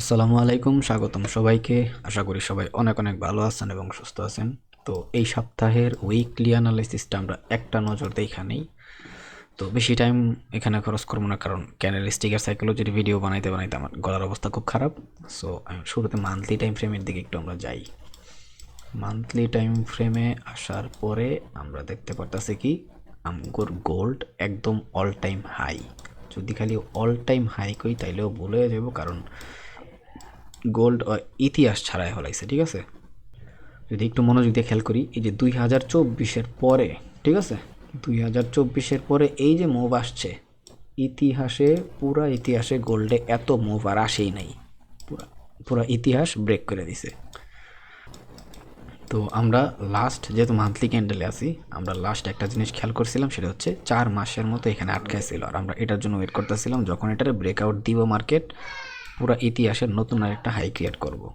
আসসালামু আলাইকুম, স্বাগতম সবাইকে। আশা করি সবাই অনেক অনেক ভালো আছেন এবং সুস্থ আছেন। তো এই সপ্তাহের উইকলি অ্যানালাইসিসটা আমরা একটা নজর দেখা তো বেশি টাইম এখানে খরচ করব না, কারণ ক্যানালিস্টিকের সাইকোলজির ভিডিও বানাইতে বানাইতে আমার গলার অবস্থা খুব খারাপ। সো আমি শুরুতে মান্থলি টাইম ফ্রেমের দিকে একটু আমরা যাই। মান্থলি টাইম ফ্রেমে আসার পরে আমরা দেখতে পারতেছি কি, আমগোর গোল্ড একদম অল টাইম হাই যদি খালি অল টাইম হাই কই, তাইলেও ভুলে যাব কারণ গোল্ড ইতিহাস ছাড়াই হলাইছে, ঠিক আছে? যদি একটু মনোযোগ দিয়ে খেয়াল করি, এই যে দুই হাজার চব্বিশের পরে, ঠিক আছে? দুই হাজার চব্বিশের পরে এই যে মুভ আসছে, ইতিহাসে, পুরা ইতিহাসে গোল্ডে এত মুভ আর আসেই নাই। পুরা পুরা ইতিহাস ব্রেক করে দিছে। তো আমরা লাস্ট যেহেতু মান্থলি ক্যান্ডেলে আছি, আমরা লাস্ট একটা জিনিস খেয়াল করছিলাম, সেটা হচ্ছে চার মাসের মতো এখানে আটকায় ছিল আর আমরা এটার জন্য ওয়েট করতেছিলাম, যখন এটার ব্রেকআউট দিব মার্কেট পুরো ইতিহাসের নতুন আরেকটা হাই ক্রিয়েট করব।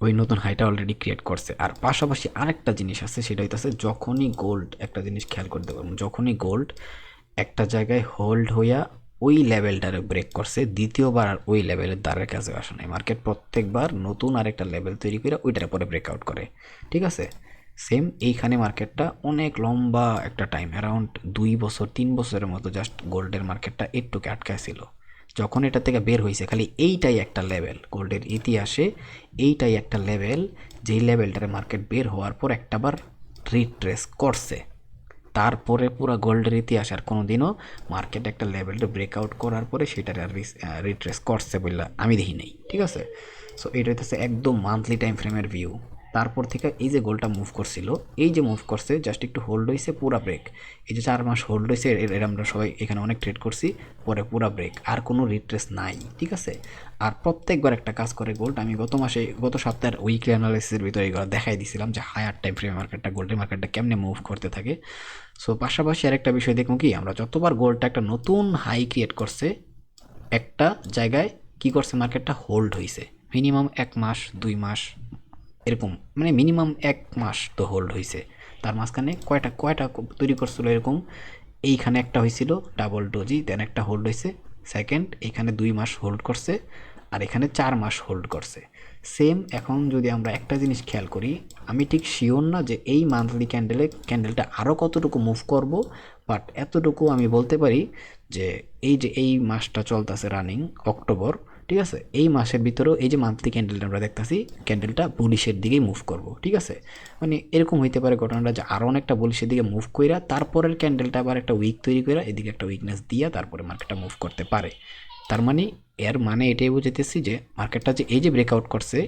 ওই নতুন হাইটা অলরেডি ক্রিয়েট করছে। আর পাশাপাশি আরেকটা জিনিস আছে, সেটা হইতেছে যখনই গোল্ড একটা জিনিস খেয়াল করতে পারব। যখনই গোল্ড একটা জায়গায় হোল্ড হইয়া ওই লেভেলটারে ব্রেক করছে, দ্বিতীয়বার আর ওই লেভেলের দ্বারের কাছে আসে নাই। মার্কেট প্রত্যেকবার নতুন আরেকটা লেভেল তৈরি করে ওইটার পরে ব্রেকআউট করে। ঠিক আছে? সেম এইখানে মার্কেটটা অনেক লম্বা একটা টাইম অ্যারাউন্ড দুই বছর, তিন বছরের মতো জাস্ট গোল্ডের মার্কেটটা একটুকে আটকায় ছিল যখন এটা থেকে বের হয়েছে খালি এইটাই একটা লেভেল গোল্ডের ইতিহাসে এইটাই একটা লেভেল যেই লেভেলটারে মার্কেট বের হওয়ার পর একটাবার রিট্রেস করছে। তারপরে পুরো গোল্ডের ইতিহাস আর কোনো দিনও মার্কেট একটা লেভেলটা ব্রেকআউট করার পরে সেটার আর রিট্রেস করছে বললে আমি দেখি নেই, ঠিক আছে? সো এটা হচ্ছে একদম মান্থলি টাইম ফ্রেমের ভিউ তারপর থেকে এই যে গোলটা মুভ করছিল, এই যে মুভ করছে জাস্ট একটু হোল্ড হয়েছে পুরা ব্রেক এই যে চার মাস হোল্ড হয়েছে এর আমরা সবাই এখানে অনেক ট্রেড করছি, পরে পুরা ব্রেক আর কোনো রিট্রেস নাই, ঠিক আছে? আর প্রত্যেকবার একটা কাজ করে গোল্ড আমি গত মাসে, গত সপ্তাহের উইকলি অ্যানালাইসিসের ভিতরে এগুলো দেখাই দিছিলাম যে হায়ার টাইম ফ্রেম মার্কেটটা গোল্ডের মার্কেটটা কেমনে মুভ করতে থাকে। সো পাশাপাশি আরেকটা বিষয় দেখুন কি, আমরা যতবার গোল্ডটা একটা নতুন হাই ক্রিয়েট করছে, একটা জায়গায় কি করছে মার্কেটটা হোল্ড হয়েছে মিনিমাম এক মাস, দুই মাস এরকম মানে মিনিমাম এক মাস তো হোল্ড হয়েছে তার মাঝখানে কয়টা কয়টা তৈরি করছিল এরকম? এইখানে একটা হয়েছিল ডাবল ডোজি দেন একটা হোল্ড হয়েছে সেকেন্ড এখানে দুই মাস হোল্ড করছে, আর এখানে চার মাস হোল্ড করছে। সেম এখন যদি আমরা একটা জিনিস খেয়াল করি, আমি ঠিক শিওর না যে এই মান্থলি ক্যান্ডেলে ক্যান্ডেলটা আরও কতটুকু মুভ করব বাট এতটুকু আমি বলতে পারি যে এই যে এই মাসটা চলতেছে রানিং অক্টোবর ঠিক আছে? এই মাসের ভিতরেও এই যে মান্থলি ক্যান্ডেলটা আমরা দেখতেছি ক্যান্ডেলটা বুলিশের দিকেই মুভ করব, ঠিক আছে? মানে এরকম হইতে পারে ঘটনাটা যে আরও অনেকটা বুলিশের দিকে মুভ কইরা তারপরের ক্যান্ডেলটা আবার একটা উইক তৈরি করে এদিকে একটা উইকনেস দিয়ে তারপরে মার্কেটটা মুভ করতে পারে। তার মানে এর মানে এটাই বুঝাইতেছি যে মার্কেটটা যে এই যে ব্রেকআউট করছে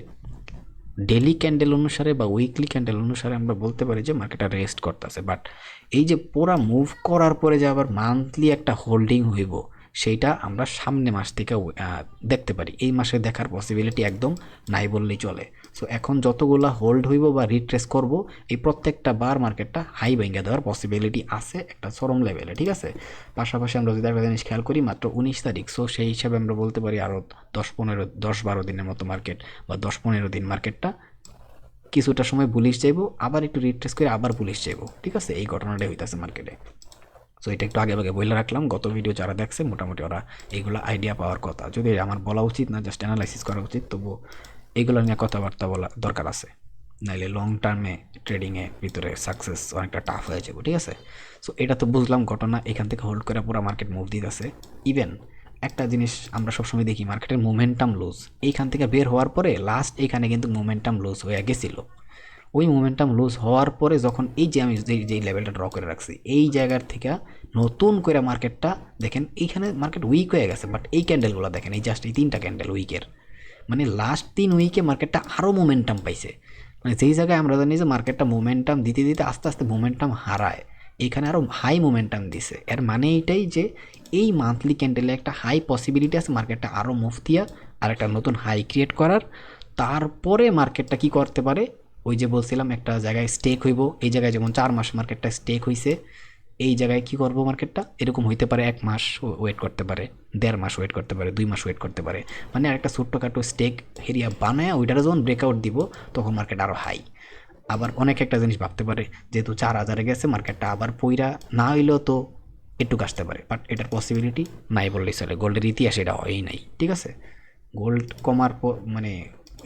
ডেলি ক্যান্ডেল অনুসারে বা উইকলি ক্যান্ডেল অনুসারে আমরা বলতে পারি যে মার্কেটটা রেস্ট করতেছে। বাট এই যে পুরা মুভ করার পরে যে আবার মান্থলি একটা হোল্ডিং হইব সেইটা আমরা সামনে মাস থেকে দেখতে পারি। এই মাসে দেখার পসিবিলিটি একদম নাই বললেই চলে। সো এখন যতগুলা হোল্ড হইব বা রিট্রেস করব, এই প্রত্যেকটা বার মার্কেটটা হাই ভেঙে দেওয়ার পসিবিলিটি আছে, একটা চরম লেভেলে ঠিক আছে? পাশাপাশি আমরা যদি একটা জিনিস খেয়াল করি, মাত্র উনিশ তারিখ সো সেই হিসাবে আমরা বলতে পারি আরও দশ পনেরো, দশ বারো দিনের মতো মার্কেট বা দশ পনেরো দিন মার্কেটটা কিছুটা সময় পুলিশ যাইব, আবার একটু রিট্রেস করে আবার পুলিশ যাইব, ঠিক আছে? এই ঘটনাটাই হইতেছে মার্কেটে সো এটা একটু আগে আগে বলে রাখলাম। গত ভিডিও যারা দেখছে, মোটামুটি ওরা এইগুলো আইডিয়া পাওয়ার কথা। যদি আমার বলা উচিত না জাস্ট অ্যানালাইসিস করা উচিত তবু এইগুলো নিয়ে কথাবার্তা বলা দরকার আছে। নাইলে লং টার্মে ট্রেডিংয়ে ভিতরে সাকসেস অনেকটা টাফ হয়ে যাবে, ঠিক আছে? সো এটা তো বুঝলাম, ঘটনা এখান থেকে হোল্ড করে পুরো মার্কেট মুভ দিতেছে। ইভেন একটা জিনিস আমরা সবসময় দেখি মার্কেটের মোমেন্টাম লুজ এইখান থেকে বের হওয়ার পরে লাস্ট এখানে কিন্তু মোমেন্টাম লুজ হয়ে গেছিল। ওই মোমেন্টাম লুজ হওয়ার পরে যখন এই যে আমি যেই যেই লেভেলটা ড্র করে রাখছি, এই জায়গার থেকে নতুন করে মার্কেটটা দেখেন, এইখানে মার্কেট উইক হয়ে গেছে বাট এই ক্যান্ডেলগুলো দেখেন, এই জাস্ট এই তিনটা ক্যান্ডেল উইকের মানে লাস্ট তিন উইকে মার্কেটটা আরও মোমেন্টাম পাইছে। মানে যেই জায়গায় আমরা জানি যে মার্কেটটা মোমেন্টাম দিতে দিতে আস্তে আস্তে মোমেন্টাম হারায়, এখানে আরও হাই মোমেন্টাম দিছে। এর মানে এইটাই যে এই মান্থলি ক্যান্ডেলে একটা হাই পসিবিলিটি আছে মার্কেটটা আরও মুভ দিয়া আর একটা নতুন হাই ক্রিয়েট করার। তারপরে মার্কেটটা কি করতে পারে? ওই যে বলছিলাম একটা জায়গায় স্টেক হইব, এই জায়গায় যেমন চার মাস মার্কেটটা স্টেক হইছে, এই জায়গায় কি করব মার্কেটটা এরকম হইতে পারে এক মাস ওয়েট করতে পারে, দেড় মাস ওয়েট করতে পারে, দুই মাস ওয়েট করতে পারে। মানে আরেকটা ছোট্টখাটো স্টেক এরিয়া বানায় ওইটারে যখন ব্রেকআউট দিব, তখন মার্কেট আরও হাই আবার অনেক একটা জিনিস ভাবতে পারে, যেহেতু চার হাজারে গেছে মার্কেটটা আবার পইরা না হইলেও তো একটু আসতে পারে। বাট এটার পসিবিলিটি নাই বললেই চলে। গোল্ডের ইতিহাস এটা হয়ই নাই, ঠিক আছে? গোল্ড কমার মানে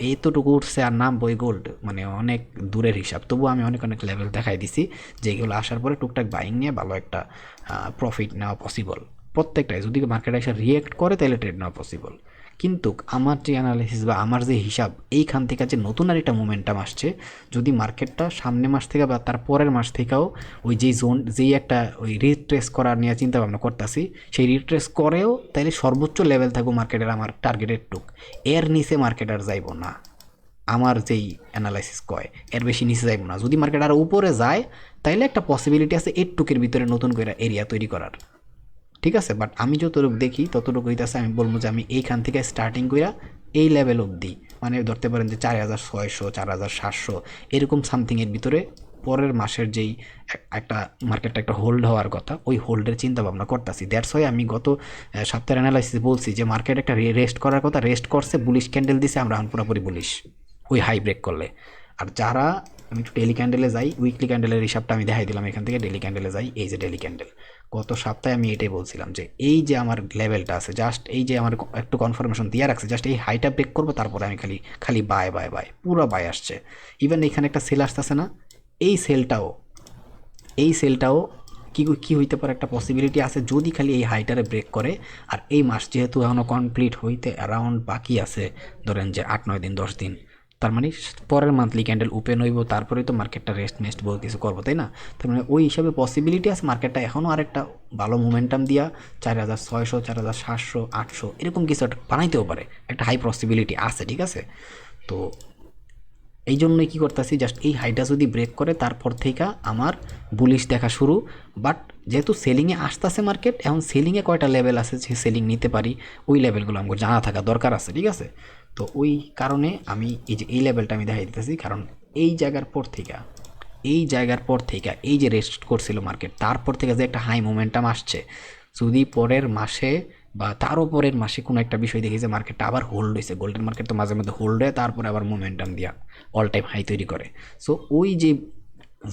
এতটুকু উঠছে আর নাম বই গোল্ড মানে অনেক দূরের হিসাব। তবু আমি অনেক অনেক লেভেল দেখাই দিছি যেগুলো আসার পরে টুকটাক বাইং নিয়ে ভালো একটা প্রফিট নেওয়া পসিবল প্রত্যেকটাই, যদি মার্কেট এসে রিয়েক্ট করে, তাহলে ট্রেড নেওয়া পসিবল কিন্তু আমার যে অ্যানালিসিস বা আমার যে হিসাব, এইখান থেকে যে নতুন আর একটা মোমেন্টাম আসছে, যদি মার্কেটটা সামনে মাস থেকে বা তার পরের মাস থেকেও ওই যেই জোন যেই একটা ওই রিট্রেস করার নিয়ে চিন্তা ভাবনা করতেছি, সেই রিট্রেস করেও তাহলে সর্বোচ্চ লেভেল থাকব মার্কেটের আমার টার্গেটের টুক। এর নিচে মার্কেট আর যাইব না। আমার যেই অ্যানালাইসিস কয়, এর বেশি নিচে যাইব না। যদি মার্কেট আর উপরে যায়, তাইলে একটা পসিবিলিটি আছে এর টুকের ভিতরে নতুন করে এরিয়া তৈরি করার। ঠিক আছে? বাট আমি যতটুকু দেখি, ততটুকু হইতেছে, আমি বলব যে আমি এইখান থেকে স্টার্টিং কইরা এই লেভেল অবধি মানে ধরতে পারেন যে চার হাজার ছয়শো, চার হাজার সাতশো, এরকম সামথিংয়ের ভিতরে পরের মাসের যেই একটা মার্কেটটা একটা হোল্ড হওয়ার কথা, ওই হোল্ডের চিন্তা ভাবনা করতেছি। দ্যাটস ওয়াই আমি গত সপ্তাহের অ্যানালাইসিস বলছি যে মার্কেট একটা রেস্ট করার কথা রেস্ট করছে বুলিশ ক্যান্ডেল দিছে, আমরা এখন পুরোপুরি বুলিশ ওই হাই ব্রেক করলে। আর যারা, আমি একটু ডেলি ক্যান্ডেলে যাই উইকলি ক্যান্ডেলের হিসাবটা আমি দেখাই দিলাম, এখান থেকে ডেলি ক্যান্ডেলে যাই, এই যে ডেলি ক্যান্ডেল গত সপ্তাহে আমি এটাই বলছিলাম যে এই যে আমার লেভেলটা আছে জাস্ট এই যে আমার একটু কনফার্মেশন দিয়ে রাখছে জাস্ট এই হাইটা ব্রেক করব, তারপরে আমি খালি খালি বাই বাই বাই পুরো বাই আসছে। ইভেন এখানে একটা সেল আসতেছে না, এই সেলটাও এই সেলটাও কি কি হইতে পারে একটা পসিবিলিটি আছে যদি খালি এই হাইটারে ব্রেক করে, আর এই মাস যেহেতু এখনও কমপ্লিট হইতে অ্যারাউন্ড বাকি আছে, ধরেন যে আট, নয় দিন, দশ দিন তার মানে পরের মান্থলি ক্যান্ডেল ওপেন হইব, তারপরেই তো মার্কেটটা রেস্ট নেস্ট বহু কিছু করব, তাই না? তার মানে ওই হিসাবে পসিবিলিটি আছে মার্কেটটা এখনও আরেকটা ভালো মোমেন্টাম দিয়া চার হাজার ছয়শো, চার হাজার সাতশো, আটশো, এরকম কিছু একটা বানাইতেও পারে। একটা হাই পসিবিলিটি আছে, ঠিক আছে? তো এই জন্যই কী করতেছি জাস্ট এই হাইটা যদি ব্রেক করে, তারপর থেকে আমার বুলিশ দেখা শুরু। বাট যেহেতু সেলিংয়ে আসতেছে মার্কেট এখন সেলিংয়ে কয়টা লেভেল আছে যে সেলিং নিতে পারি, ওই লেভেলগুলো আমার জানা থাকা দরকার আছে, ঠিক আছে? তো ওই কারণে আমি এই যে এই লেভেলটা আমি দেখাই দিতেছি, কারণ এই জায়গার পর থেকে, এই জায়গার পর থেকে, এই যে রেস্ট করছিল মার্কেট তারপর থেকে যে একটা হাই মোমেন্টাম আসছে, যদি পরের মাসে বা তারও পরের মাসে কোনো একটা বিষয় দেখি যে মার্কেটটা আবার হোল্ড হয়েছে গোল্ডেন মার্কেট তো মাঝে মধ্যে হোল্ড হয় তারপরে আবার মোমেন্টাম দিয়া অল টাইম হাই তৈরি করে। সো ওই যে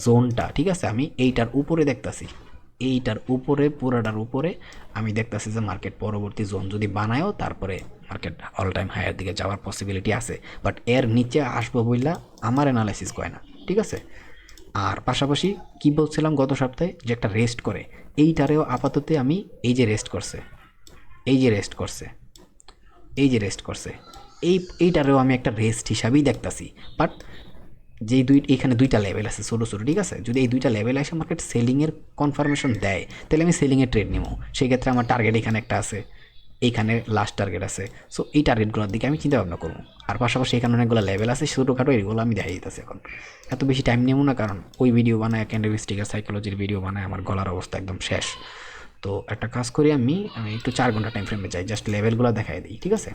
জোনটা ঠিক আছে? আমি এইটার উপরে দেখতাছি। এইটার উপরে, পুরাটার উপরে আমি দেখতাছি যে মার্কেট পরবর্তী জোন যদি বানায়ও, তারপরে মার্কেট অল টাইম হায়ার দিকে যাওয়ার পসিবিলিটি আছে। বাট এর নিচে আসব বললা আমার অ্যানালাইসিস কয় না, ঠিক আছে? আর পাশাপাশি কি বলছিলাম গত সপ্তাহে? যে একটা রেস্ট করে। এইটারেও আপাতত আমি এই যে রেস্ট করছে, এই যে রেস্ট করছে, এই যে রেস্ট করছে, এই, এইটারেও আমি একটা রেস্ট হিসাবেই দেখতাছি। বাট যেই দুই, এখানে দুইটা লেভেল আছে ছোটো ছোটো ঠিক আছে? যদি এই দুইটা লেভেল আসে মার্কেট সেলিংয়ের কনফার্মেশন দেয়, তাহলে আমি সেলিংয়ের ট্রেড নেব। সেই ক্ষেত্রে আমার টার্গেট এখানে একটা আছে এইখানে লাস্ট টার্গেট আছে। সো এই টার্গেটগুলোর দিকে আমি চিন্তা ভাবনা করব। আর পাশাপাশি এখানে অনেকগুলো লেভেল আছে, ছোটোখাটো এগুলো আমি দেখাই দিতেছি এখন। এত বেশি টাইম নেব না, কারণ ওই ভিডিও বানায় ক্যান্ডেল স্টিকার সাইকোলজির ভিডিও বানায়, আমার গলার অবস্থা একদম শেষ। তো একটা কাজ করি আমি আমি একটু চার ঘণ্টা টাইম ফ্রেমে যাই জাস্ট লেভেলগুলো দেখাই দিই, ঠিক আছে?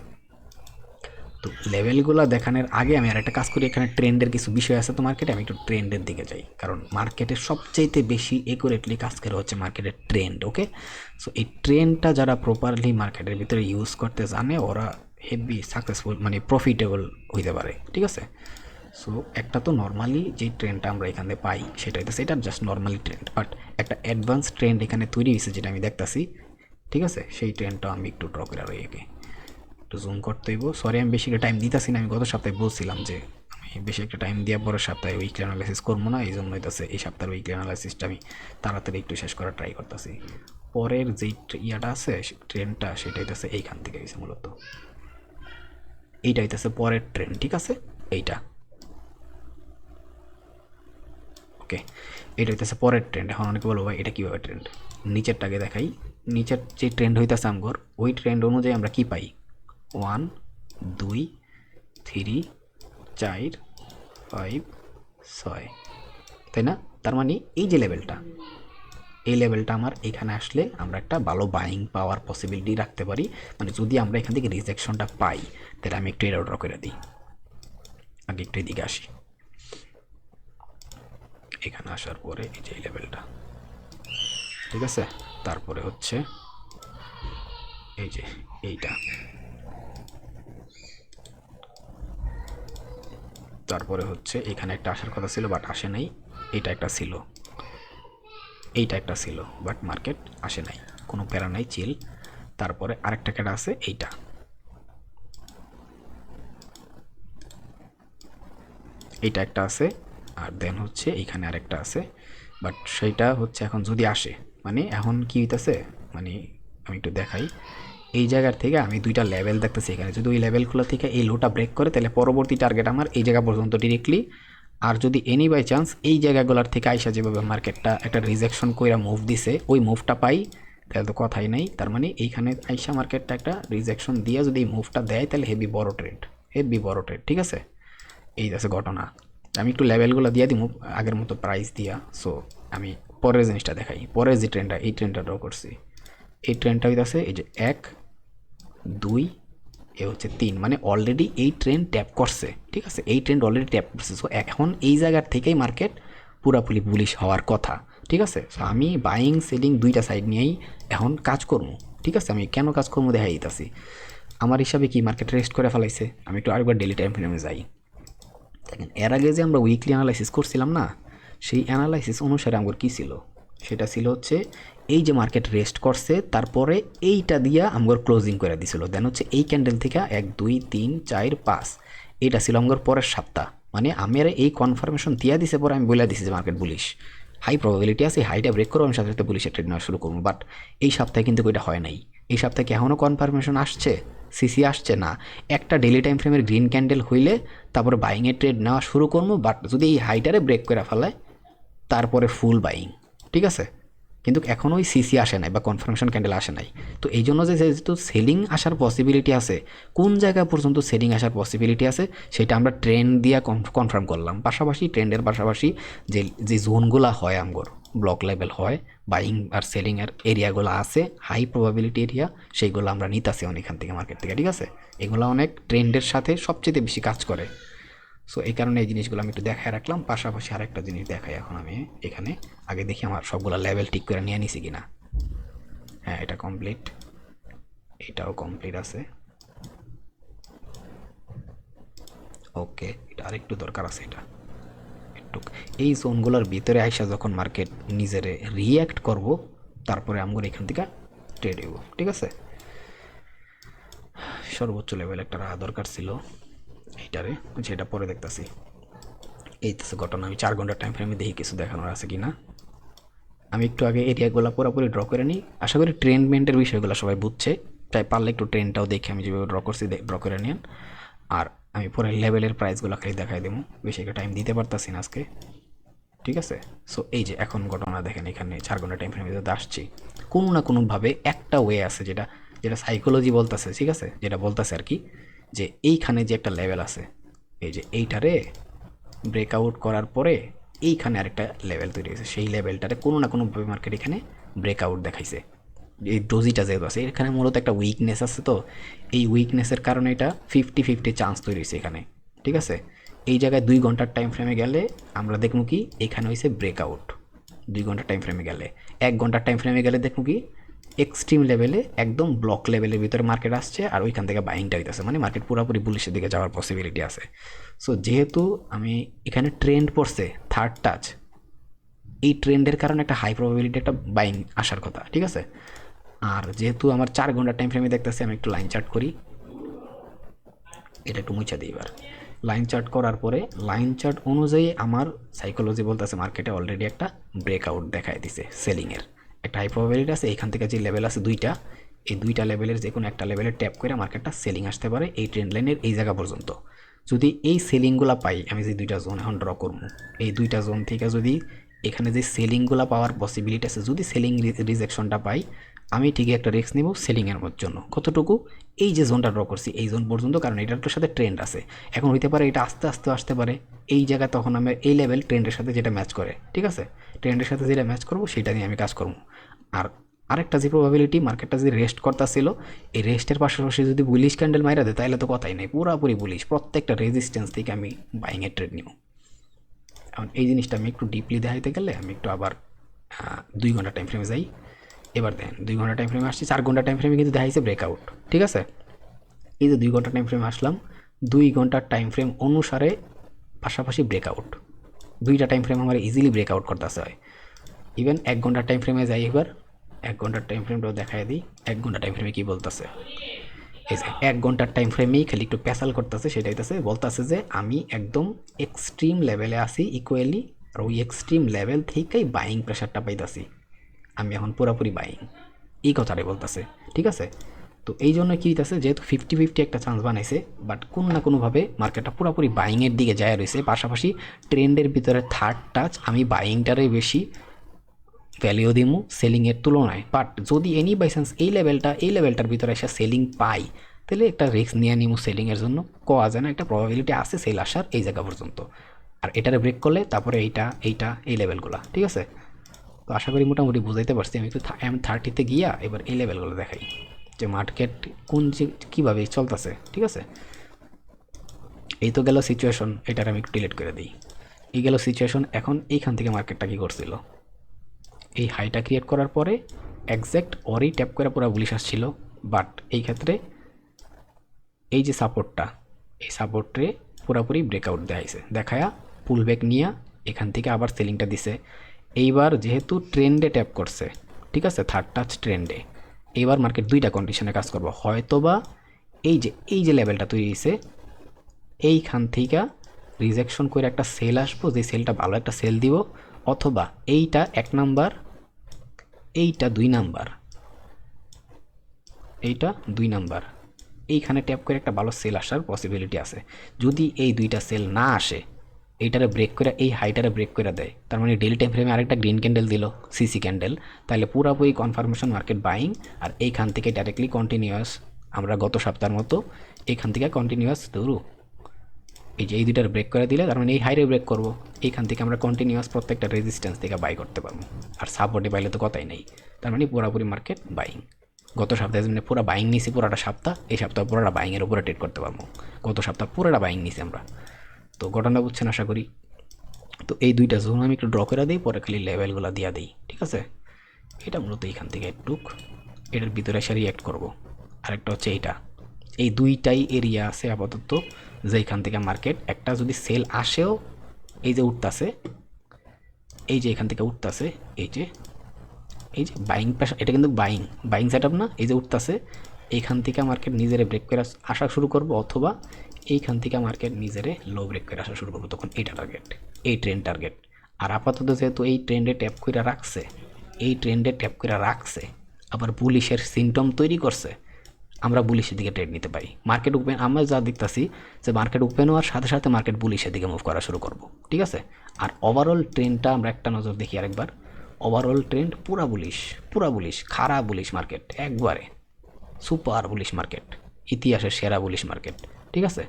তো লেভেলগুলো দেখানোর আগে আমি আর একটা কাজ করি, এখানে ট্রেন্ডের কিছু বিষয় আছে তো মার্কেটে আমি একটু ট্রেন্ডের দিকে যাই। কারণ মার্কেটের সবচাইতে বেশি একুরেটলি কাজ করে হচ্ছে মার্কেটের ট্রেন্ড ওকে সো এই ট্রেন্ডটা যারা প্রপারলি মার্কেটের ভিতরে ইউজ করতে জানে, ওরা হেভি সাকসেসফুল মানে প্রফিটেবল হইতে পারে, ঠিক আছে? সো একটা তো নর্মালি যে ট্রেন্ডটা আমরা এখানে পাই, সেটা হইতেছে এটা জাস্ট নর্মালি ট্রেন্ড বাট একটা অ্যাডভান্স ট্রেন্ড এখানে তৈরি হয়েছে যেটা আমি দেখতাছি, ঠিক আছে? সেই ট্রেন্ডটা আমি একটু ড্র করে রয়েকে একটু জুম করতে হইব। সরি আমি বেশি টাইম দিতেছি না। আমি গত সপ্তাহে বলছিলাম যে, আমি বেশি একটা টাইম দিয়ে পরের সপ্তাহে উইকলি অ্যানালাইসিস করব না। এই জন্য হইতেছে এই সপ্তাহের উইকলি অ্যানালাইসিসটা আমি তাড়াতাড়ি একটু শেষ করার ট্রাই করতেছি। পরের যেই ইয়াটা আছে ট্রেনটা সেটা হইতেছে এইখান থেকে গেছে মূলত। এইটা হইতেছে পরের ট্রেন ঠিক আছে? এইটা। ওকে এটা হইতেছে পরের ট্রেন্ড এখন অনেকে বলব ভাই, এটা কীভাবে ট্রেন্ড নিচেরটাকে দেখাই। নিচের যে ট্রেন্ড হইতেছে আমগর, ওই ট্রেন্ড অনুযায়ী আমরা কি পাই? ওয়ান, দুই, থ্রি, চার, ফাইভ, ছয়। তাই না? তার মানে এই যে লেভেলটা, এই লেভেলটা আমার এখানে আসলে আমরা একটা ভালো বাইং পাওয়ার পসিবিলিটি রাখতে পারি। মানে যদি আমরা এখান থেকে রিজেকশনটা পাই, তাহলে আমি একটু এর অর্ডার করে দিই। আগে একটু এদিকে আসি। এখানে আসার পরে এই যে লেভেলটা, ঠিক আছে? তারপরে হচ্ছে এই যে এইটা। তারপরে হচ্ছে এখানে একটা আসার কথা ছিল বাট আসে নাই। এটা একটা ছিল। এইটা একটা ছিল বাট মার্কেট আসে নাই। কোনো প্যারা নাই চিল তারপরে আরেকটা ক্যাটা আছে, এইটা। এইটা একটা আছে, আর দেন হচ্ছে এইখানে আরেকটা আছে। বাট সেইটা হচ্ছে এখন যদি আসে মানে এখন কি হইতেছে? মানে আমি একটু দেখাই। এই জায়গার থেকে আমি দুইটা লেভেল দেখতেছি এখানে। যদি ওই লেভেলগুলো থেকে এই লোটা ব্রেক করে, তাহলে পরবর্তী টার্গেট আমার এই জায়গা পর্যন্ত ডিরেক্টলি আর যদি এনি বাই চান্স এই জায়গাগুলোর থেকে আইসা যেভাবে মার্কেটটা একটা রিজেকশন কইরা মুভ দিছে, ওই মুভটা পাই, তাহলে তো কথাই নাই। তার মানে এইখানে আইসা মার্কেটটা একটা রিজেকশন দিয়ে যদি এই মুভটা দেয়, তাহলে হেভি বড় ট্রেড হেভি বড় ট্রেড ঠিক আছে? এই আছে ঘটনা। আমি একটু লেভেলগুলো দিয়ে দিব আগের মতো প্রাইস দিয়া। সো আমি পরের জিনিসটা দেখাই। পরের যে ট্রেনটা এই ট্রেনটা ড্র করছি। এই ট্রেনটা হইতাছে এই যে এক দুই, এ হচ্ছে তিন। মানে অলরেডি এই ট্রেন ট্যাপ করছে, ঠিক আছে? এই ট্রেন্ড অলরেডি ট্যাপ করছে। সো এখন এই জায়গার থেকেই মার্কেট পুরাপুরি বুলিশ হওয়ার কথা, ঠিক আছে? সো আমি বাইং সেলিং দুইটা সাইড নিয়েই এখন কাজ করব, ঠিক আছে? আমি কেন কাজ করব দেখাই দিতেছি। আমার হিসাবে কি মার্কেট রেস্ট করে ফেলাইছে? আমি একটু আরেকবার ডেলি টাইম ফ্রেমে যাই। দেখেন, এর আগে যে আমরা উইকলি অ্যানালাইসিস করছিলাম না, সেই অ্যানালাইসিস অনুসারে আমার কী ছিল? সেটা ছিল হচ্ছে এই যে মার্কেট রেস্ট করছে, তারপরে এইটা দিয়া আমগর ক্লোজিং করে দিছিল। দেন হচ্ছে এই ক্যান্ডেল থেকে এক, দুই, তিন, চার, পাঁচ, এটা ছিল আমগর পরের সপ্তাহ। মানে আমার এই কনফার্মেশন দিয়া দিছে পরে আমি বলে দিছি যে মার্কেট বুলিশ হাই প্রবাবিলিটি আছে হাইটা ব্রেক করে আমি সাথে সাথে পুলিশের ট্রেড নেওয়া শুরু করব। বাট এই সপ্তাহে কিন্তু ওইটা হয় নাই। এই সপ্তাহে কি এখনও কনফার্মেশন আসছে? সিসি আসছে না। একটা ডেলি টাইম ফ্রেমের গ্রিন ক্যান্ডেল হইলে তারপরে বাইংয়ের ট্রেড নেওয়া শুরু করব। বাট যদি এই হাইটারে ব্রেক করে ফেলায়, তারপরে ফুল বাইং ঠিক আছে? কিন্তু এখনও ওই সিসি আসে নাই বা কনফার্মেশন ক্যান্ডেল আসে নাই। তো এই জন্য যে যেহেতু সেলিং আসার পসিবিলিটি আছে, কোন জায়গা পর্যন্ত সেলিং আসার পসিবিলিটি আছে, সেটা আমরা ট্রেন্ড দিয়ে কনফার্ম করলাম। পাশাপাশি ট্রেন্ডের পাশাপাশি যে যে জোনগুলো হয় আমগর ব্লক লেভেল হয় বাইং আর সেলিংয়ের এরিয়াগুলো আছে হাই প্রবাবিলিটি এরিয়া সেইগুলো আমরা নিতেছি অনেকখান থেকে মার্কেট থেকে, ঠিক আছে? এগুলো অনেক ট্রেন্ডের সাথে সবচেয়ে বেশি কাজ করে। সো এই কারণে এই জিনিসগুলো আমি একটু দেখায় রাখলাম। পাশাপাশি আরেকটা জিনিস দেখাই এখন আমি এখানে। আগে দেখি আমার সবগুলো লেভেল ঠিক করে নিয়ে নিছি কিনা। হ্যাঁ এটা কমপ্লিট এটাও কমপ্লিট আছে। ওকে এটা আরেকটু দরকার আছে এটা। একটু এই জোনগুলোর ভিতরে আইসা যখন মার্কেট নিজেরে রিয়্যাক্ট করব, তারপরে আমরা এখান থেকে ট্রেড হইব ঠিক আছে? সর্বোচ্চ লেভেল একটা রাখা দরকার ছিল। এইটারে যেটা পরে দেখতেছি। এই তো ঘটনা, আমি চার ঘণ্টার টাইম ফ্রেমে দেখি কিছু দেখানোর আছে কি না আমি একটু আগে এরিয়াগুলো পুরোপুরি ড্র করে নিই। আশা করি ট্রেনমেন্টের বিষয়গুলো সবাই বুঝছে। তাই পারলে একটু ট্রেনটাও দেখে আমি যেভাবে ড্র করছি ড্র করে নিন আর আমি পরে লেভেলের প্রাইসগুলো খালি দেখাই দেবো বেশি একটা টাইম দিতে পারতাছি না আজকে। ঠিক আছে? সো এই যে এখন ঘটনা দেখেন, এখানে চার ঘণ্টা টাইম ফ্রেমে আসছি, কোনো না কোনোভাবে একটা ওয়ে আছে যেটা যেটা সাইকোলজি বলতেছে, ঠিক আছে? যেটা বলতেছে আর কি। যে এইখানে যে একটা লেভেল আছে, এই যে এইটারে ব্রেকআউট করার পরে এইখানে আরেকটা লেভেল তৈরি হয়েছে। সেই লেভেলটারে কোনো না কোনোভাবে মার্কেট এখানে ব্রেকআউট দেখাইছে। এই ডোজিটা যেহেতু আছে, এখানে মূলত একটা উইকনেস আছে তো, এই উইকনেসের কারণে এটা ফিফটি ফিফটি চান্স তৈরি হয়েছে এখানে। ঠিক আছে? এই জায়গায় দুই ঘণ্টার টাইম ফ্রেমে গেলে আমরা দেখব কি, এখানে হয়েছে ব্রেকআউট দুই ঘণ্টার টাইম ফ্রেমে গেলে। এক ঘণ্টার টাইম ফ্রেমে গেলে দেখব কি এক্সট্রিম লেভেলে একদম ব্লক লেভেলের ভিতরে মার্কেট আসছে আর ওইখান থেকে বাইংটা হইতেছে। মানে মার্কেট পুরোপুরি বুলিশের দিকে যাওয়ার পসিবিলিটি আছে। সো যেহেতু আমি এখানে ট্রেন্ড পড়ছে থার্ড টাচ এই ট্রেন্ডের কারণে একটা হাই প্রবাবিলিটি একটা বাইং আসার কথা, ঠিক আছে? আর যেহেতু আমার চার ঘণ্টার টাইম ফ্রেমে দেখতেছি, আমি একটু লাইন চার্ট করি। এটা একটু মুছা দিই এবার। লাইন চার্ট করার পরে লাইন চার্ট অনুযায়ী আমার সাইকোলজি বলতেছে মার্কেটে অলরেডি একটা ব্রেকআউট দেখায় দিছে সেলিংয়ের একটা হাই প্রবাবিলিটি আছে, এখান থেকে যে লেভেল আছে দুইটা, এই দুইটা লেভেলের যে কোনো একটা লেভেলে ট্যাপ করে মার্কেটটা সেলিং আসতে পারে এই ট্রেন্ড লাইনের এই জায়গা পর্যন্ত। যদি এই সেলিংগুলো পাই, আমি যে দুইটা জোন এখন ড্র করব, এই দুইটা জোন থেকে যদি এখানে যে সেলিংগুলো পাওয়ার পসিবিলিটি আছে, যদি সেলিং রিজেকশনটা পাই, আমি ঠিকই একটা রিস্ক নেব সেলিংয়ের জন্য। কতটুকু? এই যে জোনটা ড্র করছি, এই জোন পর্যন্ত, কারণ এটার সাথে ট্রেন্ড আছে। এখন হইতে পারে এটা আস্তে আস্তে আসতে পারে, এই জায়গায় তখন আমি এই লেভেল ট্রেন্ডের সাথে যেটা ম্যাচ করে, ঠিক আছে? ট্রেন্ডের সাথে যেটা ম্যাচ করব, সেটা নিয়ে আমি কাজ করব। আর আরেকটা যে প্রবাবিলিটি মার্কেটটা যদি রেস্ট করতেছিল এই রেস্টের পাশাপাশি যদি বুলিশ ক্যান্ডেল মাইরা দেয় তাহলে তো কথাই নেই। পুরাপুরি বুলিশ প্রত্যেকটা রেজিস্ট্যান্স থেকে আমি বাইংয়ের ট্রেড নিব। এখন এই জিনিসটা আমি একটু ডিপলি দেখাইতে গেলে আমি একটু আবার দুই ঘণ্টা টাইম ফ্রেমে যাই। এবার দেখেন দুই ঘণ্টা টাইম ফ্রেমে আসছি, চার ঘণ্টা টাইম ফ্রেমে কিন্তু দেখাইছে ব্রেকআউট ঠিক আছে? এই যে দুই ঘণ্টা টাইম ফ্রেমে আসলাম, দুই ঘণ্টার টাইম ফ্রেম অনুসারে পাশাপাশি ব্রেকআউট দুইটা টাইম ফ্রেম আমার ইজিলি ব্রেকআউট করতেছে হয় ইভেন এক ঘণ্টার টাইম ফ্রেমে যাই এবার এক ঘণ্টার টাইম ফ্রেমটাও দেখাই দিই। এক ঘণ্টা টাইম ফ্রেমে কী বলতেছে? এই যে এক ঘণ্টার টাইম ফ্রেমেই খালি একটু প্যাসাল করতেছে সেটাই তাছে বলতেছে যে আমি একদম এক্সট্রিম লেভেলে আছি ইকুয়ালি আর ওই এক্সট্রিম লেভেল থেকেই বাইং প্রেশারটা পাইতাছি। আমি এখন পুরোপুরি বাইং এই কথাটাই বলতেছে, ঠিক আছে? তো এই জন্য কী হইতেছে, যেহেতু ফিফটি ফিফটি একটা চান্স বানাইছে বাট কোনো না কোনোভাবে মার্কেটটা পুরোপুরি বাইংয়ের দিকে যায় রয়েছে পাশাপাশি ট্রেন্ডের ভিতরে থার্ড টাচ আমি বাইংটারে বেশি। ভ্যালিউ দিমু সেলিংয়ের তুলনায়। বাট যদি এনি বাই চান্স এই লেভেলটা এই লেভেলটার ভিতরে এসে সেলিং পাই, তাহলে একটা রিস্ক নিয়ে নিমু সেলিংয়ের জন্য। কোয়া যায় না একটা প্রবাবিলিটি আছে সেল আসার এই জায়গা পর্যন্ত। আর এটারে ব্রেক করলে তারপরে এইটা এইটা, এই লেভেলগুলো ঠিক আছে? তো আশা করি মোটামুটি বুঝাইতে পারছি। আমি একটু এম থার্টিতে গিয়া এবার এই লেভেলগুলো দেখাই। যে মার্কেট কোন যে, কীভাবে চলতেছে, ঠিক আছে? এই তো গেল সিচুয়েশন এটার আমি একটু ডিলিট করে দিই। এই গেল সিচুয়েশন এখন এইখান থেকে মার্কেটটা কী করছিল? এই হাইটা ক্রিয়েট করার পরে একজ্যাক্ট ওরই ট্যাপ করে পুরো পুলিশ আসছিল। বাট এই ক্ষেত্রে এই যে সাপোর্টটা এই সাপোর্টে পুরোপুরি ব্রেকআউট দেখাইছে দেখায়া পুল ব্যাক নিয়ে এখান থেকে আবার সেলিংটা দিছে। এইবার যেহেতু ট্রেন্ডে ট্যাপ করছে, ঠিক আছে? থার্ড টাচ ট্রেন্ডে এইবার মার্কেট দুইটা কন্ডিশনে কাজ করব। হয়তোবা এই যে এই যে লেভেলটা তৈরি হয়েছে, এইখান থেকে রিজেকশন করে একটা সেল আসব। যে সেলটা ভালো একটা সেল দিব অথবা এইটা এক নাম্বার, এইটা দুই নাম্বার, এইটা দুই নাম্বার। এইখানে ট্যাপ করে একটা ভালো সেল আসার পসিবিলিটি আছে। যদি এই দুইটা সেল না আসে, এইটারে ব্রেক করে, এই হাইটারে ব্রেক করে দেয়, তার মানে ডেলি টাইম ফ্রেমে আরেকটা গ্রিন ক্যান্ডেল দিল সিসি ক্যান্ডেল তাহলে পুরোপুরি কনফার্মেশন মার্কেট বাইং আর এইখান থেকে ডাইরেক্টলি কন্টিনিউয়াস আমরা গত সপ্তাহের মতো এইখান থেকে কন্টিনিউয়াস ধরু। এই যে এই দুইটার ব্রেক করে দিলে তার মানে এই হাইরে ব্রেক করব। এইখান থেকে আমরা কন্টিনিউয়াস প্রত্যেকটা রেজিস্ট্যান্স থেকে বাই করতে পারব। আর সাপোর্টে পাইলে তো কথাই নেই। তার মানে পুরোপুরি মার্কেট বাইং গত সপ্তাহে মানে পুরো বাইং নিছি পুরোটা সপ্তাহ, এই সপ্তাহ পুরোটা বাইংয়ের উপরে ট্রেড করতে পারব। গত সপ্তাহ পুরোটা বাইং নিছি আমরা। তো ঘটনা বুঝছেন আশা করি? তো এই দুইটা জোন আমি একটু ড্র করে দিই, পরে খালি লেভেলগুলো দিয়া দিই, ঠিক আছে? এটা মূলত এইখান থেকে একটু এটার ভিতরে এসে রিয়াক্ট করব। আরেকটা হচ্ছে এইটা। এই দুইটাই এরিয়া আছে আপাতত যেখান থেকে মার্কেট একটা যদি সেল আসেও, এই যে উঠতাছে, এই যে এখান থেকে উঠতাছে, এই যে এই যে বাইং প্রেশার এটা কিন্তু বাইং বাইং সেট না, এই যে উঠতাছে, এইখান থেকে মার্কেট নিজেরে ব্রেক করে আসা শুরু করব, অথবা এইখান থেকে মার্কেট নিজেরে লো ব্রেক করে আসা শুরু করব, তখন এইটা টার্গেট এই ট্রেন টার্গেট আর আপাতত যেহেতু এই ট্রেন্ডে ট্যাপ করে রাখছে, এই ট্রেন্ডে ট্যাপ করে রাখছে, আবার পুলিশের সিমটম তৈরি করছে আমরা বুলিশের দিকে ট্রেড নিতে পারি। মার্কেট ওপেন আমরা যা দেখতাছি যে মার্কেট ওপেন হওয়ার সাথে সাথে মার্কেট বুলিশের দিকে মুভ করা শুরু করব, ঠিক আছে? আর ওভারঅল ট্রেন্ডটা আমরা একটা নজর দেখি আরেকবার। ওভারঅল ট্রেন্ড পুরা বুলিশ পুরা বুলিশ খারাপ বুলিশ মার্কেট একবারে সুপার বুলিশ মার্কেট ইতিহাসের সেরা বুলিশ মার্কেট ঠিক আছে?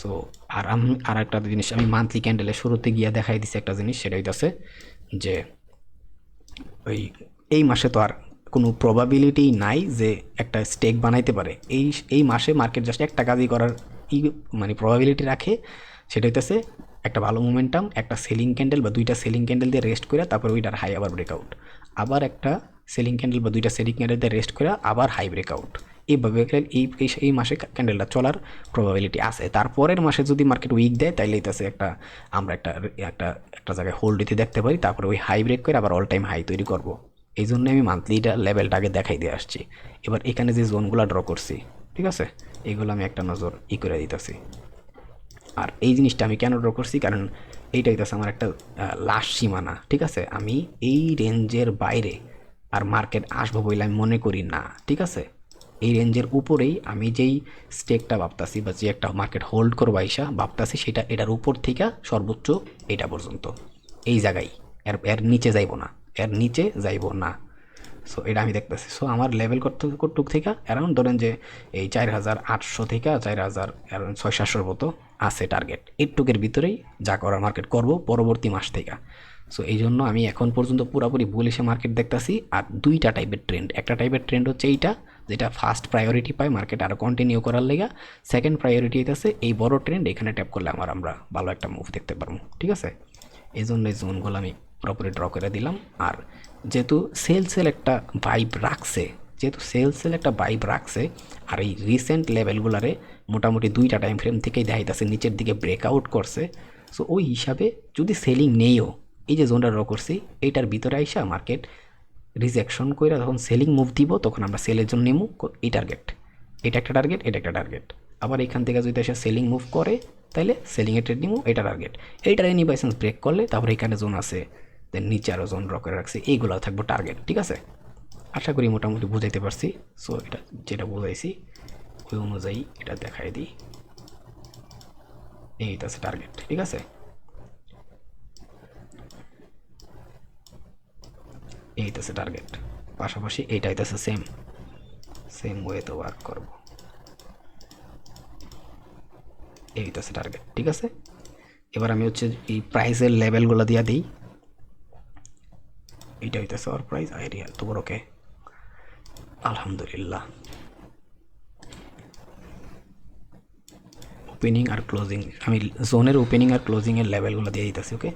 সো আর আমি, আর একটা জিনিস, আমি মান্থলি ক্যান্ডেলের শুরুতে গিয়ে দেখাই দিছি একটা জিনিস, সেটা হইতাছে যে ওই, এই মাসে তো আর কোনো প্রবাবিলিটি নাই যে একটা স্টেক বানাইতে পারে। এই এই মাসে মার্কেট জাস্ট একটা কাজই করার ই মানে প্রবাবিলিটি রাখে, সেটা হইতেছে একটা ভালো মোমেন্টাম একটা সেলিং ক্যান্ডেল বা দুইটা সেলিং ক্যান্ডেল দিয়ে রেস্ট করে তারপর ওইটার হাই আবার ব্রেকআউট আবার একটা সেলিং ক্যান্ডেল বা দুইটা সেলিং ক্যান্ডেল দিয়ে রেস্ট করে আবার হাই ব্রেকআউট এইভাবে এই, এই- মাসে ক্যান্ডেলটা চলার প্রবাবিলিটি আছে। তারপরের মাসে যদি মার্কেট উইক দেয়, তাইলে এটাছে একটা, আমরা একটা একটা একটা জায়গায় হোল্ড দিতে দেখতে পারি, তারপরে ওই হাই ব্রেক করে আবার অল টাইম হাই তৈরি করব। এই জন্য আমি মান্থলিটা লেভেলটা আগে দেখাই দিয়ে আসছি। এবার এখানে যে জোনগুলো ড্র করছি, ঠিক আছে? এইগুলো আমি একটা নজর ই করে দিতেছি। আর এই জিনিসটা আমি কেন ড্র করছি? কারণ এইটা হইতেছে আমার একটা লাস্ট সীমানা, ঠিক আছে? আমি এই রেঞ্জের বাইরে আর মার্কেট আসব বলে আমি মনে করি না, ঠিক আছে? এই রেঞ্জের উপরেই আমি যেই স্টেকটা ভাবতাছি বা যে একটা মার্কেট হোল্ড করব আইসা, ভাবতাছি সেটা এটার উপর থেকে সর্বোচ্চ এটা পর্যন্ত। এই জায়গায়, এর এর নিচে যাইবো না। এর নিচে যাইবো না। সো এটা আমি দেখতেছি। সো আমার লেভেল করতে কটুক থেকে? অ্যারাউন্ড ধরেন যে এই চার হাজার আটশো থেকে চার হাজার অ্যারাউন্ড ছয় সাতশোর মতো আছে টার্গেট এইটুকের ভিতরেই যা করার মার্কেট করব পরবর্তী মাস থেকে। সো এই জন্য আমি এখন পর্যন্ত পুরোপুরি বুলিশে মার্কেট দেখতাছি আর দুইটা টাইপের ট্রেন্ড একটা টাইপের ট্রেন্ড হচ্ছে এইটা, যেটা ফার্স্ট প্রায়োরিটি পায় মার্কেট আরও কন্টিনিউ করার লেগা। সেকেন্ড প্রায়োরিটি হইতেছে এই বড় ট্রেন্ড এখানে ট্যাপ করলে আমার আমরা ভালো একটা মুভ দেখতে পারব। ঠিক আছে? এই জন্য এই জোনগুলো আমি পুরোপুরি ড্র করে দিলাম। আর যেহেতু সেল সেল একটা ভাইব রাখছে, যেহেতু সেল সেল একটা ভাইব রাখছে, আর এই রিসেন্ট লেভেলগুলারে মোটামুটি দুইটা টাইম ফ্রেম থেকেই দেখাইতেছে, নিচের দিকে ব্রেকআউট করছে। সো ওই হিসাবে যদি সেলিং নেইও, এই যে জোনটা ড্র করছি, এইটার ভিতরে আইসা মার্কেট রিজেকশন করে যখন সেলিং মুভ দিব, তখন আমরা সেলের জন্য নেমু। এই টার্গেট এটা একটা টার্গেট এটা একটা টার্গেট আবার এখান থেকে যদি এসে সেলিং মুভ করে তাহলে সেলিংয়ে ট্রেড নিমু, এটা টার্গেট এইটার এনি বাইসেন্স ব্রেক করলে তারপরে এখানে জোন আছে। দেন নিচে আরও জোন ড্র করে রাখছি। এইগুলো থাকব টার্গেট ঠিক আছে? আশা করি মোটামুটি বুঝাইতে পারছি। সো এটা যেটা বুঝাইছি, ওই অনুযায়ী এটা দেখাই দিই। এই আছে টার্গেট ঠিক আছে? এই আছে টার্গেট পাশাপাশি এইটা হইতেছে সেম সেম ওয়েতে ওয়ার্ক করব। এই আছে টার্গেট ঠিক আছে? এবার আমি হচ্ছে এই প্রাইসের লেভেলগুলো দিয়ে দিই। এইটা হইতেছে ওর প্রাইস আইডিয়া তো ওকে আলহামদুলিল্লাহ। ওপেনিং আর ক্লোজিং আমি জোনের ওপেনিং আর ক্লোজিংয়ের লেভেলগুলো দিয়ে দিতেছি ওকে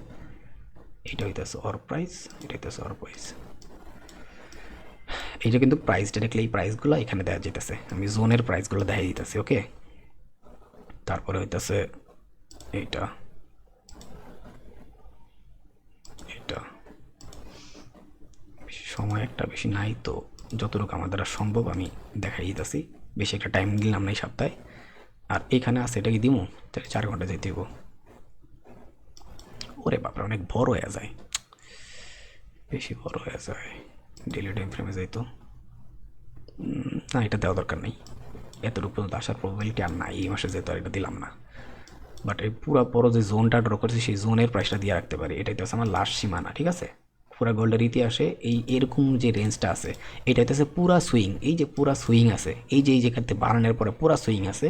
এটা হইতেছে অর প্রাইস এটা হইতেছে অর প্রাইস এইটা কিন্তু প্রাইস ডাইরেক্টলি এই প্রাইসগুলো এখানে দেওয়া যেতেছে। আমি জোনের প্রাইসগুলো দেখাই দিতেছি ওকে তারপরে হইতেছে এইটা এটা বেশি সময় একটা বেশি নাই তো যতটুকু আমার দ্বারা সম্ভব আমি দেখাই দিতেছি। বেশি একটা টাইম দিলাম না এই সপ্তাহে। আর এখানে আছে এটা কি দিমু? তাহলে চার ঘণ্টা যেতে দিব ওরে বাপরে অনেক বড় হয়ে যায়। বেশি বড় হয়ে যায়। ডেলি টাইম ফ্রেমে যাইতো উম, না এটা দেওয়া দরকার নেই। এতটুকু পর্যন্ত আসার প্রবাবিলিটি আর নাই এই মাসে যেহেতু আর এটা দিলাম না। বাট এই পুরো বড় যে জোনটা ড্র করেছি সেই জোনের প্রাইসটা দিয়ে রাখতে পারি। এটাই হচ্ছে আমার লাস্ট সীমানা ঠিক আছে? পুরা গোল্ডের ইতিহাসে এই এরকম যে রেঞ্জটা আছে, এটা হইতেছে পুরা সুইং এই যে পুরা সুইং আছে, এই যে এই যেখানে বাড়ানোর পরে পুরা সুইং আছে,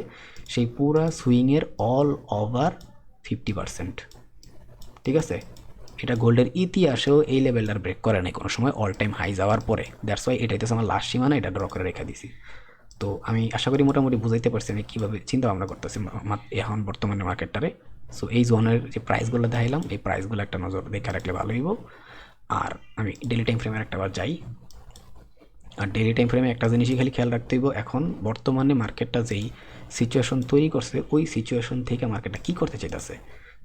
সেই পুরা সুইংয়ের অল ওভার ফিফটি পার্সেন্ট ঠিক আছে? এটা গোল্ডের ইতিহাসেও এই লেভেলটার ব্রেক করে নাই, কোনো সময় অল টাইম হাই যাওয়ার পরে। দ্যাটস ওয়াই এটা হইতেছে আমার লাস্ট সীমানা, এটা ড্র করে রেখে দিছি। তো আমি আশা করি মোটামুটি বুঝাইতে পারছি আমি কীভাবে চিন্তা ভাবনা করতেছি এখন বর্তমানে মার্কেটটারে সো এই জোনের যে প্রাইসগুলো দেখাইলাম, এই প্রাইসগুলো একটা নজর দেখে রাখলে ভালো হইব। আর আমি ডেলি টাইম ফ্রেমের একটা বার যাই। আর ডেলি টাইম ফ্রেমে একটা জিনিসই খালি খেয়াল রাখতে হইব, এখন বর্তমানে মার্কেটটা যেই সিচুয়েশন তৈরি করছে, ওই সিচুয়েশন থেকে মার্কেটটা কী করতে চাইতেছে?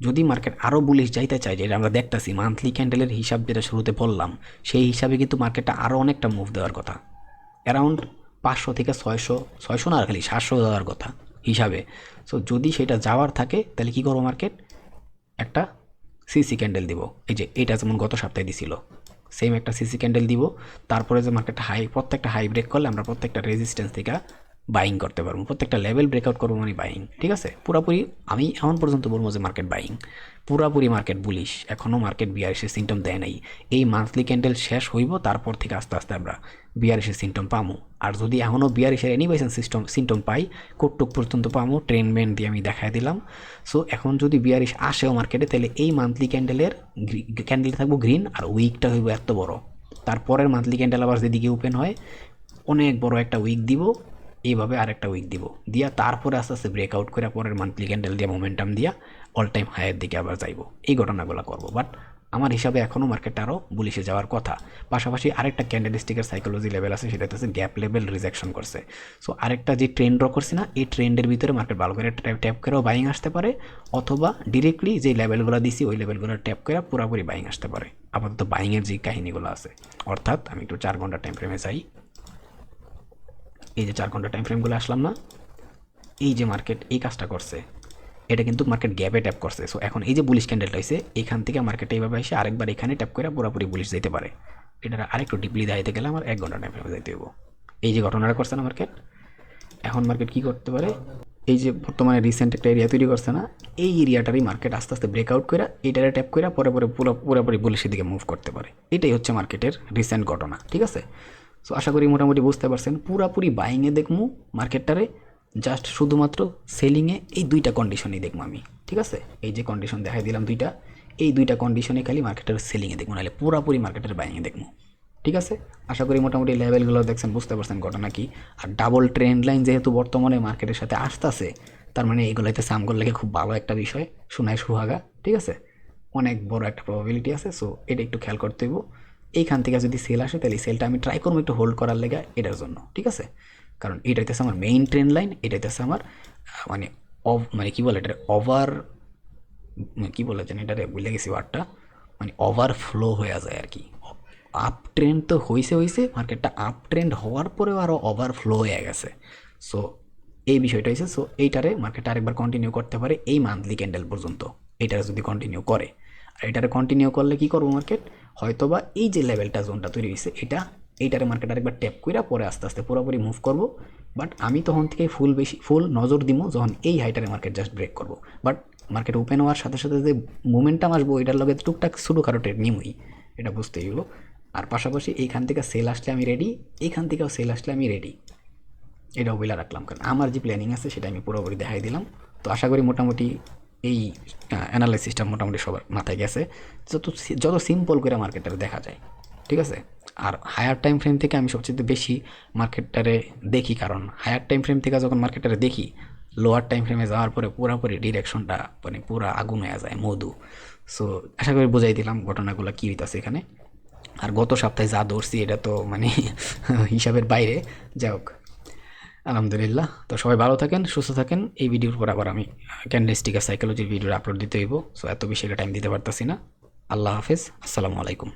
যদি মার্কেট আরও বুলিশ যাইতে চাই যেটা আমরা দেখতেছি মান্থলি ক্যান্ডেলের হিসাব যেটা শুরুতে বললাম সেই হিসাবে কিন্তু মার্কেটটা আরও অনেকটা মুভ দেওয়ার কথা। অ্যারাউন্ড পাঁচশো থেকে ছয়শো ছয়শো না, খালি সাতশো দেওয়ার কথা হিসাবে। সো যদি সেটা যাওয়ার থাকে, তাহলে কী করব মার্কেট একটা সিসি ক্যান্ডেল দিব। এই যে, এটা যেমন গত সপ্তাহে দিছিল সেম একটা সিসি ক্যান্ডেল দিব। তারপরে যে মার্কেটটা হাই প্রত্যেকটা হাই ব্রেক করলে আমরা প্রত্যেকটা রেজিস্ট্যান্স থেকে বাইং করতে পারব। প্রত্যেকটা লেভেল ব্রেকআউট করব মানে বাইং ঠিক আছে? পুরাপুরি আমি এখন পর্যন্ত বলব যে মার্কেট বাইং পুরাপুরি মার্কেট বুলিশ এখনও মার্কেট বিআরএসের সিমটম দেয় নাই। এই মান্থলি ক্যান্ডেল শেষ হইব, তারপর থেকে আস্তে আস্তে আমরা বিআরএসের সিমটম পামো। আর যদি এখনও বিআরএসের এনিভাইসেন সিস্টেম সিমটম পাই, কোটটুক পর্যন্ত পামো ট্রেনমেন্ট দিয়ে আমি দেখাই দিলাম। সো এখন যদি বিআরএস আসেও মার্কেটে তাহলে এই মান্থলি ক্যান্ডেলের ক্যান্ডেল থাকব গ্রিন আর উইকটা হইব এত বড়। তারপরের মান্থলি ক্যান্ডেল আবার যেদিকে ওপেন হয়, অনেক বড় একটা উইক দিব। এইভাবে আরেকটা উইক দিব। দিয়া তারপরে আস্তে আস্তে ব্রেকআউট করে পরের মান্থলি ক্যান্ডেল দিয়ে মোমেন্টাম দিয়া অল টাইম হাইয়ের দিকে আবার যাইবো। এই ঘটনাগুলো করব। বাট আমার হিসাবে এখনও মার্কেটটা আরও বুলিশে যাওয়ার কথা। পাশাপাশি আরেকটা ক্যান্ডেলিস্টিকের সাইকোলজি লেভেল আছে সেটা হচ্ছে গ্যাপ লেভেল রিজেকশন করছে। সো আরেকটা যে ট্রেন্ড ড্র করছি না, এই ট্রেন্ডের ভিতরে মার্কেট ভালো করে ট্যাপ ট্যাপ করেও বাইং আসতে পারে, অথবা ডিরেক্টলি যে লেভেলগুলো দিছি, ওই লেভেলগুলো ট্যাপ করে পুরোপুরি বাইং আসতে পারে। আপাতত বাইংয়ের যে কাহিনীগুলো আছে। অর্থাৎ আমি একটু চার ঘণ্টা টাইম ফ্রেমে যাই। এই যে চার ঘণ্টা টাইম ফ্রেমগুলো আসলাম না, এই যে মার্কেট এই কাজটা করছে। এটা কিন্তু মার্কেট গ্যাপে ট্যাপ করছে। সো এখন এই যে বুলিশ ক্যান্ডেলটা হয়েছে এখান থেকে মার্কেটে এইভাবে এসে আরেকবার এখানে ট্যাপ করে পুরোপুরি বুলিশ যেতে পারে। এটা আরেকটু ডিপলি দেখাইতে গেলে আমার এক ঘণ্টা টাইম ফ্রেমে যাইতে হইব। এই যে ঘটনাটা করছে না মার্কেট এখন মার্কেট কি করতে পারে? এই যে বর্তমানে রিসেন্ট একটা এরিয়া তৈরি করছে না, এই এরিয়াটারই মার্কেট আস্তে আস্তে ব্রেকআউট করে এইটারে ট্যাপ করে পরে পরে পুরো পুরোপুরি বুলিশের দিকে মুভ করতে পারে। এটাই হচ্ছে মার্কেটের রিসেন্ট ঘটনা, ঠিক আছে? সো আশা করি মোটামুটি বুঝতে পারছেন। পুরাপুরি বাইংয়ে দেখমু মার্কেটটারে জাস্ট শুধুমাত্র সেলিংয়ে এই দুইটা কন্ডিশনই দেখব আমি, ঠিক আছে? এই যে কন্ডিশন দেখাই দিলাম দুইটা, এই দুইটা কন্ডিশনে খালি মার্কেটের সেলিংয়ে দেখব নাহলে পুরাপুরি মার্কেটের বাইংয়ে দেখব ঠিক আছে? আশা করি মোটামুটি লেভেলগুলো দেখছেন, বুঝতে পারছেন ঘটনা কি? আর ডাবল ট্রেন্ড লাইন যেহেতু বর্তমানে মার্কেটের সাথে আসতেছে, তার মানে এগুলোতে সামগোল লেগে খুব ভালো একটা বিষয়? শোনায় সুহাগা, ঠিক আছে? অনেক বড় একটা প্রবাবিলিটি আছে সো এটা একটু খেয়াল করতে এইখান থেকে যদি সেল আসে, তাহলে সেলটা আমি ট্রাই করব একটু হোল্ড করার লেগে এটার জন্য, ঠিক আছে? কারণ এটাইতেছে আমার মেইন ট্রেন লাইন এটাইতেছে আমার মানে অফ মানে কী বলে এটা ওভার কী বলে জানি এটা ভুলে গেছি ওয়ার্ডটা মানে ওভারফ্লো হয়ে যায় আর কি। আপ ট্রেন্ড তো হয়েছে হয়েছে মার্কেটটা আপ ট্রেন্ড হওয়ার পরেও আরও ওভারফ্লো হয়ে গেছে। সো এই বিষয়টা হয়েছে সো এইটারে মার্কেট আরেকবার কন্টিনিউ করতে পারে এই মান্থলি ক্যান্ডেল পর্যন্ত। এইটারে যদি কন্টিনিউ করে। আর এটারে কন্টিনিউ করলে কি করব মার্কেট হয়তো বা এই যে লেভেলটা জোনটা তৈরি হয়েছে, এটা, এইটারে মার্কেট আরেকবার ট্যাপ কইরা পরে আস্তে আস্তে পুরোপুরি মুভ করব। বাট আমি তখন থেকে ফুল বেশি ফুল নজর দিব যখন এই হাইটারে মার্কেট জাস্ট ব্রেক করব। বাট মার্কেট ওপেন হওয়ার সাথে সাথে যে মুভমেন্টাম আসব, এটার লগে টুকটাক ছোটোখাটো ট্রেড নিমই, এটা বুঝতেই হলো আর পাশাপাশি এইখান থেকে সেল আসলে আমি রেডি এইখান থেকেও সেল আসলে আমি রেডি এটাও বলে রাখলাম কারণ আমার যে প্ল্যানিং আছে সেটা আমি পুরোপুরি দেখাই দিলাম। তো আশা করি মোটামুটি এই অ্যানালাইসিসটা মোটামুটি সবার মাথায় গেছে। যত যত সিম্পল করে মার্কেটটা দেখা যায়, ঠিক আছে? আর হায়ার টাইম ফ্রেম থেকে আমি সবচেয়ে বেশি মার্কেটটারে দেখি কারণ হায়ার টাইম ফ্রেম থেকে যখন মার্কেটটারে দেখি লোয়ার টাইম ফ্রেমে যাওয়ার পরে পুরোপুরি ডিরেকশনটা মানে পুরো আগুন হয়ে যায়, মধু। সো আশা করি বোঝাই দিলাম ঘটনাগুলো কী হইতাছে এখানে। আর গত সপ্তাহে যা ধরছি এটা তো মানে হিসাবের বাইরে। যাই হোক। আলহামদুলিল্লাহ। তো সবাই ভালো থাকেন, সুস্থ থাকেন। এই ভিডিওর পর আবার আমি ক্যান্ডেলস্টিকের সাইকোলজির ভিডিওর আপলোড দিতে হইব। সো এত বেশি টাইম দিতে পারতেছি না। আল্লাহ হাফেজ। আসসালামু আলাইকুম।